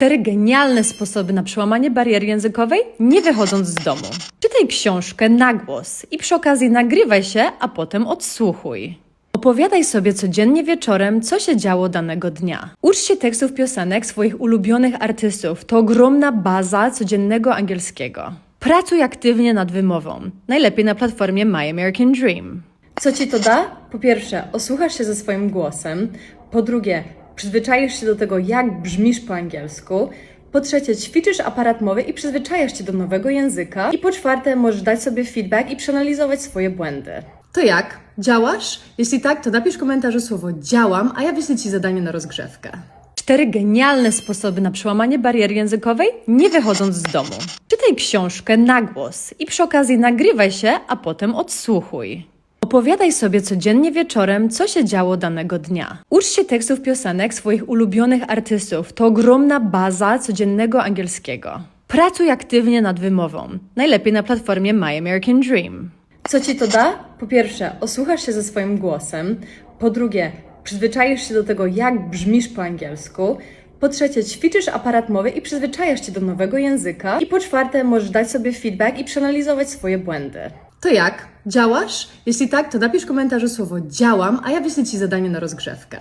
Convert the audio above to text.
Cztery genialne sposoby na przełamanie bariery językowej, nie wychodząc z domu. Czytaj książkę na głos i przy okazji nagrywaj się, a potem odsłuchuj. Opowiadaj sobie codziennie wieczorem, co się działo danego dnia. Ucz się tekstów piosenek swoich ulubionych artystów. To ogromna baza codziennego angielskiego. Pracuj aktywnie nad wymową. Najlepiej na platformie My American Dream. Co ci to da? Po pierwsze, osłuchasz się ze swoim głosem. Po drugie, przyzwyczaisz się do tego, jak brzmisz po angielsku. Po trzecie, ćwiczysz aparat mowy i przyzwyczajasz się do nowego języka. I po czwarte, możesz dać sobie feedback i przeanalizować swoje błędy. To jak? Działasz? Jeśli tak, to napisz w komentarzu słowo działam, a ja wyślę Ci zadanie na rozgrzewkę. Cztery genialne sposoby na przełamanie bariery językowej, nie wychodząc z domu. Czytaj książkę na głos i przy okazji nagrywaj się, a potem odsłuchuj. Opowiadaj sobie codziennie wieczorem, co się działo danego dnia. Ucz się tekstów piosenek swoich ulubionych artystów. To ogromna baza codziennego angielskiego. Pracuj aktywnie nad wymową. Najlepiej na platformie My American Dream. Co ci to da? Po pierwsze, osłuchasz się ze swoim głosem. Po drugie, przyzwyczaisz się do tego, jak brzmisz po angielsku. Po trzecie, ćwiczysz aparat mowy i przyzwyczajasz się do nowego języka. I po czwarte, możesz dać sobie feedback i przeanalizować swoje błędy. To jak? Działasz? Jeśli tak, to napisz w komentarzu słowo działam, a ja wyślę Ci zadanie na rozgrzewkę.